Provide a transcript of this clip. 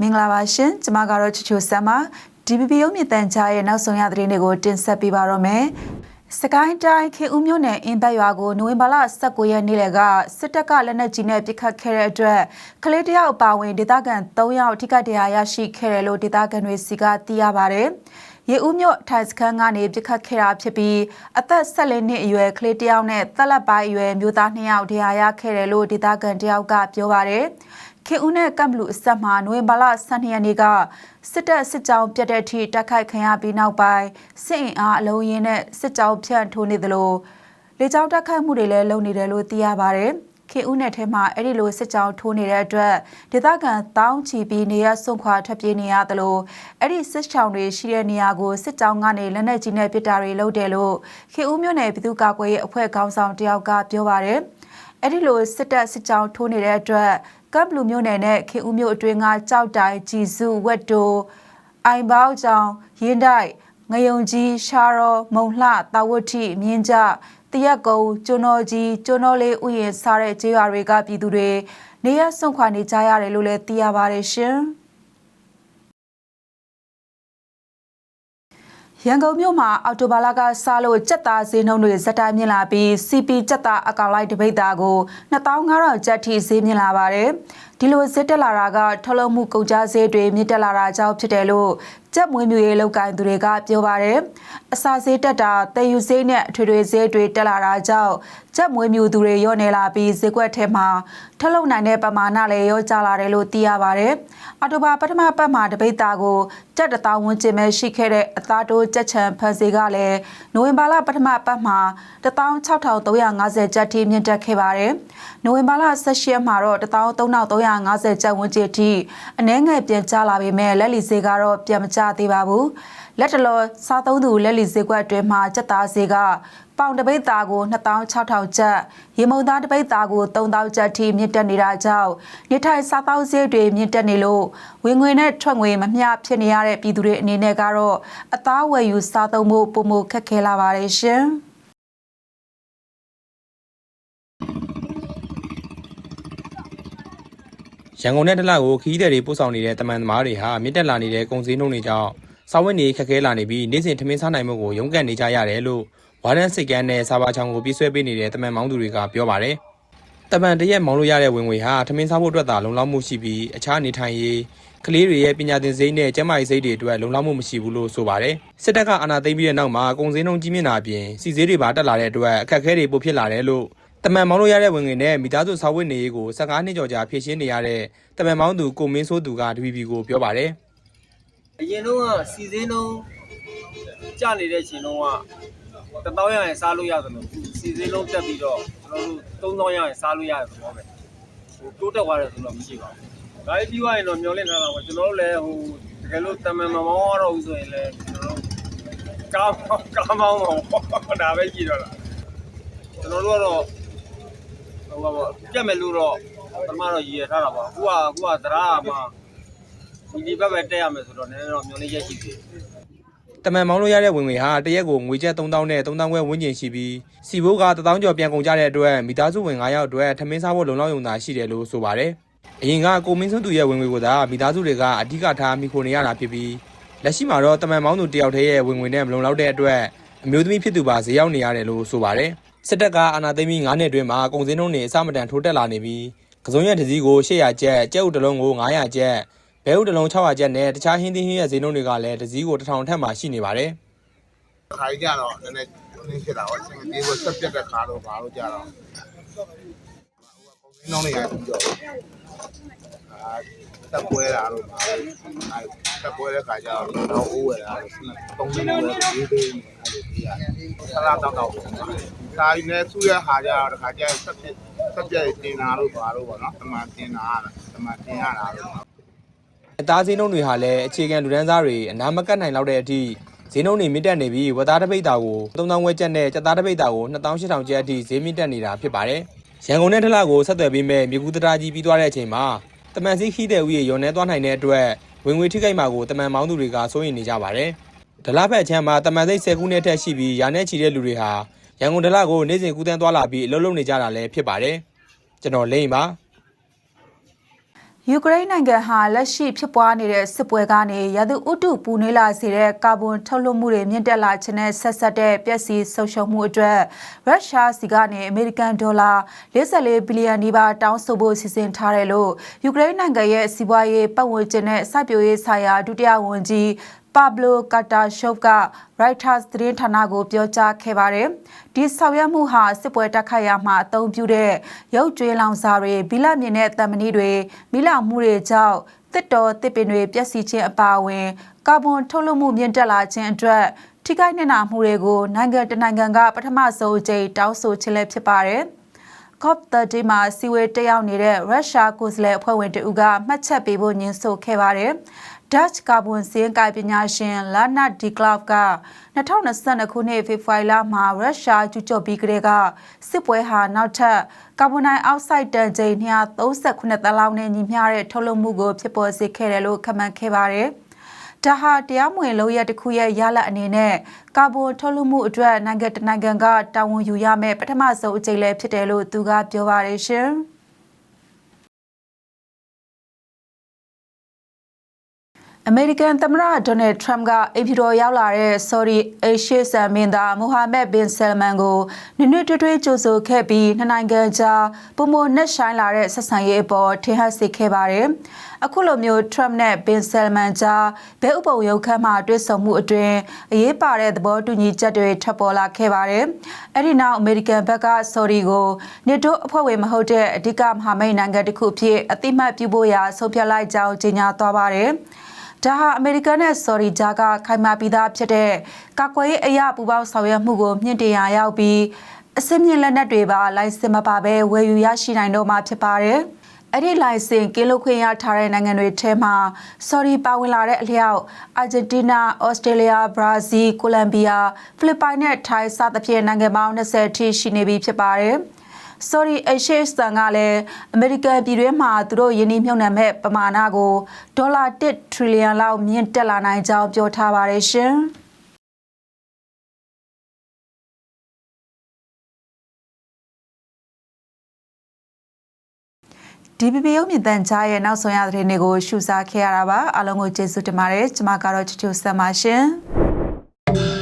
မင်္ဂလာပါရှင်ကျမကတော့ချူချူဆမ်ပါ DBB ရုံးမြင့်တန်ကြားရဲ့နောက်ဆုံးရသတင်းတွေကိုတင်ဆက်ပေးပါတော့မယ်စကိုင်းတိုင်းခေဦးမြို့နယ်အင်းဘက်ရွာကိုနိုဝင်ဘာလ19ရက်နေ့လယ်ကစစ်တပ်ကလက်နက်ကြီးနဲ့ပစ်ခတ်ခဲ့တဲ့အတွက်ကလေးတယောက်ပါဝင်ဒေသခံ3ယောက်ထိခိုက်ဒဏ်ရာရရှိခဲ့တယ်လို့ဒေသခံတွေစီကသိရပါဗျ။ ရေဦးမြို့ထိုင်စခန်းကနေပစ်ခတ်ခဲ့တာဖြစ်ပြီးအသက်14နှစ်အရွယ်ကလေးတယောက်နဲ့သက်လက်ပိုင်းအရွယ်မျိုးသား2ယောက်ဒဏ်ရာရခဲ့တယ်လို့ဒေသခံတယောက်ကပြောပါဗျ။ခေဦးနဲ့ကမ်ဘလူအဆက်မှာနိုဝင်ဘာလ12ရက်နေ့ကစစ်တပ်စစ်ကြောင်းပြတ်တဲ့အထိတိုက်ခိုက်ခံရပြီးနောက်ပိုင်းစစ်အင်အားအလုံးရင်းနဲ့စစ်ကြောင်းဖြန့်ထိုးနေသလိုလေကြောင်းတိုက်ခိုက်မှုတွေလည်းလုပ်နေတယ်လို့သိရပါတယ်။ ခေဦးနယ်ထဲမှာအဲ့ဒီလိုစစ်ကြောင်းထိုးနေတဲ့အတွက်ဒေသခံတောင်းချီပြီးနေရဆွန့်ခွာထွက်ပြေးနေရသလိုအဲ့ဒီစစ်ချောင်းတွေရှိတဲ့နေရာကိုစစ်ကြောင်းကနေလက်နက်ကြီးနဲ့ပစ်တာတွေလုပ်တယ်လို့ခေဦးမြို့နယ်ပြည်သူ့ကာကွယ်ရေးအဖွဲ့ခေါင်းဆောင်တယောက်ကပြောပါတယ်။အဲ့ဒီလိုစစ်တပ်စစ်ကြောင်းထိုးနေတဲ့အတွက်ကပ်ဘလူမျိုးနယ်နဲ့ခေဦးမျိုးအတွင်းကကြောက်တိုင်ကြည်စုဝက်တိုအိုင်ပေါကြောင်ရင်းတိုက်ငယုံကြီးရှာရောမုံလှတာဝတ်ထိမြင်းကြ တရက်ကုံကျွန်းတော်ကြီးကျွန်းတော်လေးဥယျာဉ်စားတဲ့ကျေးရွာတွေကပြည်သူတွေနေရဆွန့်ခွာနေကြရတယ်လို့လည်းသိရပါတယ်ရှင်။ရန်ကုန်မြို့မှာအော်တိုဘာလကစားလို့စက်သားဈေးနှုန်းတွေဇက်တိုင်းမြင့်လာပြီး CP စက်သားအကောင်လိုက်တပိတ်သားကို2500ကျပ်ထိဈေးမြင့်လာပါတယ်။ ဒီလိုဈေးတက်လာတာကထုတ်လုပ်မှုကုန်ကျစရိတ်တွေမြင့်တက်လာတာကြောင့်ဖြစ်တယ်လို့ကြက်မွေးမြူရေးလုပ်ကိုင်သူတွေကပြောပါတယ်။အစာဈေးတက်တာတည်ယူဈေးနဲ့အထွေထွေဈေးတွေတက်လာတာကြောင့်ကြက်မွေးမြူသူတွေရော့နေလာပြီးဈေးကွက်ထဲမှာထုတ်လုပ်နိုင်တဲ့ပမာဏလည်းရော့ကျလာတယ်လို့သိရပါတယ်။အော်တိုဘာပထမပတ်မှာတပိတ်သားကိုကြက်တသောင်းဝန်းကျင်ပဲရှိခဲ့တဲ့အသားတိုးကြက်ချံဖန်စီကလည်းနိုဝင်ဘာလပထမပတ်မှာ16350ကျပ်ထိမြင့်တက်ခဲ့ပါတယ်။နိုဝင်ဘာလ18ရက်မှာတော့13350ကျပ်ဝန်းကျင်ထိအနည်းငယ်ပြန်ကျလာပေမဲ့လက်လီဈေးကတော့ပြန်မကျသေးပါဘူး။လက်တလောစားသုံးသူလက်လီဈေးကွက်အတွင်းမှာစက်သားဈေးကပေါင်တပိတ်သားကို2600ကျပ်ရေမုံသားတပိတ်သားကို3000ကျပ်ထိမြင့်တက်နေတာကြောင့်နေထိုင်စားသောက်ဈေးတွေမြင့်တက်နေလို့ဝင်ငွေနဲ့ထွက်ငွေမမျှဖြစ်နေရတဲ့ပြည်သူတွေအနေနဲ့ကတော့အသားဝယ်ယူစားသုံးဖို့ပုံမခက်ခဲလာပါတယ်ရှင်။ ရန်ကုန်နဲ့တလကိုခီးသည်တွေပို့ဆောင်နေတဲ့တမန်သမားတွေဟာမြင့်တက်လာနေတဲ့ကုန်စည်နှုန်းတွေကြောင့်စာဝတ်နေခက်ခဲလာနေပြီးနေ့စဉ်ထမင်းစားနိုင်မှုကိုရုန်းကန်နေကြရတယ်လို့ဝါရန်စိတ်ကန်းနဲ့စာပါချောင်ကိုပြည့်ဆွဲပေးနေတဲ့တမန်မောင်းသူတွေကပြောပါတယ်။တမန်တရက်မောင်းလို့ရတဲ့ဝင်ငွေဟာထမင်းစားဖို့အတွက်သာလုံလောက်မှုရှိပြီးအခြားနေထိုင်ရေးကလေးတွေရဲ့ပညာသင်စိတ်နဲ့ကျန်းမာရေးစိတ်တွေအတွက်လုံလောက်မှုမရှိဘူးလို့ဆိုပါတယ်။စစ်တပ်ကအာဏာသိမ်းပြီးတဲ့နောက်မှာကုန်စည်နှုန်းကြီးမြင့်လာပြီးစီစည်းတွေပါတက်လာတဲ့အတွက်အခက်အခဲတွေပိုဖြစ်လာတယ်လို့ တမန်မောင်းလို့ရတဲ့ဝင်ငွေနဲ့မိသားစုစာဝတ်နေရေးကို15နှစ်ကျော်ကြာဖြည့်ရှင်းနေရတဲ့တမန်မောင်းသူကိုမင်းစိုးသူက DVB ကိုပြောပါတယ်အရင်တော့ကစီစဉ်တော့ကြနေတဲ့အချိန်တော့ကတသောင်းရရင်စားလို့ရတယ်လို့စီစဉ်လုံးတက်ပြီးတော့ကျွန်တော်တို့3000ရရင်စားလို့ရတယ်ဆိုတော့ပဲဟိုတိုးတက်သွားတယ်ဆိုတော့မရှိပါဘူးဒါပြီးသွားရင်တော့မျောလင့်ထားတာပေါ့ကျွန်တော်တို့လည်းဟိုတကယ်လို့တမန်မမောင်းရတော့ဘူးဆိုရင်လည်းကျွန်တော်တို့ကားကားမောင်းတော့ဒါပဲကြည့်တော့လားကျွန်တော်တို့ကတော့ ဟိုပါပေါ့ပြတ်မယ်လို့တော့ပထမတော့ရည်ရထားတာပါအခုကအခုကသရာမှာဒီဒီဘက်ပဲတက်ရမယ်ဆိုတော့နည်းနည်းတော့မျောလင့်ရက်ရှိသေးတယ်။တမန်မောင်းလို့ရတဲ့ဝင်ငွေဟာတရက်ကိုငွေကျပ်3000နဲ့3000ခွဲဝန်းကျင်ရှိပြီးစီဘိုးက1000ကျော်ပြန်ကုန်ကြတဲ့အတွက်မိသားစုဝင်9ယောက်အတွက်ထမင်းစားဖို့လုံလောက်ရုံသာရှိတယ်လို့ဆိုပါတယ်။အရင်ကကိုမင်းစွန်းသူရဲ့ဝင်ငွေကိုသာမိသားစုတွေကအဓိကထားမိခိုနေရတာဖြစ်ပြီးလက်ရှိမှာတော့တမန်မောင်းသူတယောက်တည်းရဲ့ဝင်ငွေနဲ့မလုံလောက်တဲ့အတွက်အမျိုးသမီးဖြစ်သူပါဈေးရောက်နေရတယ်လို့ဆိုပါတယ်။ စစ်တပ်ကအာဏာသိမ်းပြီး9နှစ်အတွင်းမှာကုန်စည်နှုန်းတွေအစမတန်ထိုးတက်လာနေပြီးကစုံရက်တစ်စီးကို800ကျပ်ကျပ်ဥတစ်လုံးကို900ကျပ်ဘဲဥတစ်လုံး600ကျပ်နဲ့တခြားဟင်းသီးဟင်းရဲ့ဈေးနှုန်းတွေကလည်းတစ်စီးကို1000ထက်မှရှိနေပါတယ်။ခါကြီးကြတော့နည်းနည်းနည်းဖြစ်တာပေါ့စင်တေးကိုဆက်ပြတ်တဲ့ခါတော့ဘာလို့ကြတော့ဟိုကပုံစံ နှောင်းနေရပြီးတော့အာတက်ပွဲလာတော့အဲတက်ပွဲတဲ့ခါကျတော့တော့အိုးဝယ်လာတော့သုံးနေတော့ဒီဒီအဲ့လိုပြရဆလာတော့တော့စာရင်းနဲ့သူ့ရဟာကြတော့တခါကျဆက်ပြတ်ဆက်ပြတ်တင်တာလို့ဘာလို့ပေါ့နော်တမန်တင်တာတမန်တင်ရတာလို့အသားဈေးနှုန်းတွေဟာလည်းအခြေခံလူဒန်းစားတွေအနာမကတ်နိုင်လောက်တဲ့အထိဈေးနှုန်းတွေမြင့်တက်နေပြီးဝက်သားတစ်ပိတ်တာကို3000ဝက်ကျပ်နဲ့ကြက်သားတစ်ပိတ်တာကို2800ကျပ်အထိဈေးမြင့်တက်နေတာဖြစ်ပါတယ်။ ရန်ကုန်နဲ့ထလကိုဆက်သွယ်ပေးမဲ့မြေကူးတရာကြီးပြီးသွားတဲ့အချိန်မှာတမန်စီခီးတဲ့ဦးရေရောနေသွားနိုင်တဲ့အတွက်ဝင်ငွေထိခိုက်မှာကိုတမန်မောင်းသူတွေကစိုးရိမ်နေကြပါတယ်။ဒလဖက်အချမ်းမှာတမန်စိတ်10ခုနဲ့ထက်ရှိပြီးရာနဲ့ချီတဲ့လူတွေဟာရန်ကုန်ဒလကိုနေ့စဉ်ကူးတန်းသွားလာပြီးအလုပ်လုပ်နေကြတာလည်းဖြစ်ပါတယ်။ကျွန်တော်လိမ့်ပါ ယူကရိန်းနိုင်ငံဟာလက်ရှိဖြစ်ပွားနေတဲ့စစ်ပွဲကနေရာသီဥတုပူနွေးလာစေတဲ့ကာဗွန်ထုတ်လွှတ်မှုတွေမြင့်တက်လာခြင်းနဲ့ဆက်ဆက်တဲ့ပျက်စီးဆုံးရှုံးမှုအတွက်ရုရှားစီကနေအမေရိကန်ဒေါ်လာ44ဘီလီယံနီးပါးတောင်းဆိုဖို့စီစဉ်ထားတယ်လို့ယူကရိန်းနိုင်ငံရဲ့စီးပွားရေးပတ်ဝန်းကျင်နဲ့စိုက်ပျိုးရေးဆိုင်ရာဒုတိယဝန်ကြီး ပါဘလိုကာတာရှော့က Reuters သတင်းဌာနကိုပြောကြားခဲ့ပါတယ်။ဒီဆောင်ရွက်မှုဟာစစ်ပွဲတက်ခတ်ရမှာအသုံးပြုတဲ့ရုပ်ကြွေးလောင်စာတွေဘီလမြင်တဲ့တံမဏိတွေမိလောင်မှုတွေကြောင့်တစ်တော်တစ်ပင်တွေပျက်စီးခြင်းအပါအဝင်ကာဗွန်ထုတ်လွှတ်မှုမြင့်တက်လာခြင်းအတွက်ထိခိုက်နှင့်နာမှုတွေကိုနိုင်ငံတကာနိုင်ငံကပထမဆုံးအကြိမ်တောင်းဆိုခြင်းလည်းဖြစ်ပါတယ်။ COP30 မှာစီဝေးတက်ရောက်နေတဲ့ရုရှားကိုယ်စားလှယ်အဖွဲ့ဝင်တဦးကမှတ်ချက်ပေးဖို့ညှင်းဆိုခဲ့ပါတယ်။ Dutch ကာဗွန်စင်းကိုင်ပညာရှင် Lana De Klaaf က2022ခုနှစ်ဖေဖော်ဝါရီလမှာရုရှားကျူးကျော်ပြီးကတည်းကစစ်ပွဲဟာနောက်ထပ်ကာဗွန်ဒိုင်အောက်ဆိုက်တန်ချိန်238သန်းလောက်နဲ့ညီမျှတဲ့ထုတ်လွှတ်မှုကိုဖြစ်ပေါ်စေခဲ့တယ်လို့ခန့်မှန်းခဲ့ပါတယ်။ ဒါဟာတရားမဝင်လုပ်ရတစ်ခုရဲ့ရလဒ်အနေနဲ့ကာဗွန်ထုတ်လွှတ်မှုအတွက်နိုင်ငံတကာကတာဝန်ယူရမယ့်ပထမဆုံးအကြိမ်လည်းဖြစ်တယ်လို့သူကပြောပါတယ်ရှင်။ အမေရိကန်သမ္မတဒေါ်နယ်ထရမ့်ကအိမ်ဖြူတော်ရောက်လာတဲ့ Saudi အေရှေ့ဆန်မင်းသားမိုဟာမက်ဘင်ဆယ်မန်ကိုနွေနွေထွေးထွေးကြိုဆိုခဲ့ပြီးနှစ်နိုင်ငံကြားပုံမနဲ့ဆိုင်လာတဲ့ဆက်ဆံရေးအပေါ်ထင်ဟပ်စေခဲ့ပါတယ်။အခုလိုမျိုးထရမ့်နဲ့ဘင်ဆယ်မန်ကြားဘဲဥပုံရုပ်ခန်းမှာတွေ့ဆုံမှုအတွင်းအရေးပါတဲ့သဘောတူညီချက်တွေထပ်ပေါ်လာခဲ့ပါတယ်။အဲ့ဒီနောက်အမေရိကန်ဘက်က Saudi ကိုနေတိုးအဖွဲ့ဝင်မဟုတ်တဲ့အဓိကမဟာမိတ်နိုင်ငံတစ်ခုဖြစ်အတိမတ်ပြုဖို့ရာဆုံးဖြတ်လိုက်ကြောင်းကြေညာသွားပါတယ်။ ဒါဟာအမေရိကန်နဲ့ဆော်ဒီဂျာကခိုင်မာပြီးသားဖြစ်တဲ့ကာကွယ်ရေးအရာပူပေါင်းဆောင်ရွက်မှုကိုမြင့်တင်ရာရောက်ပြီးအစစ်မြင့်လက်နက်တွေပါလိုင်စင်မပါဘဲဝယ်ယူရရှိနိုင်တော့မှာဖြစ်ပါတယ်။အဲ့ဒီလိုင်စင်ကင်းလုခွင့်ရထားတဲ့နိုင်ငံတွေထဲမှာဆော်ဒီပါဝင်လာတဲ့အလျောက်အာဂျင်တီးနား၊ဩစတြေးလျ၊ဘရာဇီး၊ကိုလံဘီယာ၊ဖိလစ်ပိုင်နဲ့ထိုင်းစသဖြင့်နိုင်ငံပေါင်း20ထိရှိနေပြီဖြစ်ပါတယ်။ Sorry Exchange တန်ကလည်းအမေရိကန်ပြည်တွင်းမှာသူတို့ယင်းနှိမ့်နှံမဲ့ပမာဏကိုဒေါ်လာ1ထရီလီယံလောက်မြင့်တက်လာနိုင်ကြောင်းပြောထားပါတယ်ရှင်။ DPP ရုပ်မြင်သံကြားရဲ့နောက်ဆုံးရသတင်းတွေကိုရှုစားခဲ့ရတာပါအားလုံးကိုကျေးဇူးတင်ပါတယ်ကျွန်မကတော့ချူချူဆက်ပါရှင်။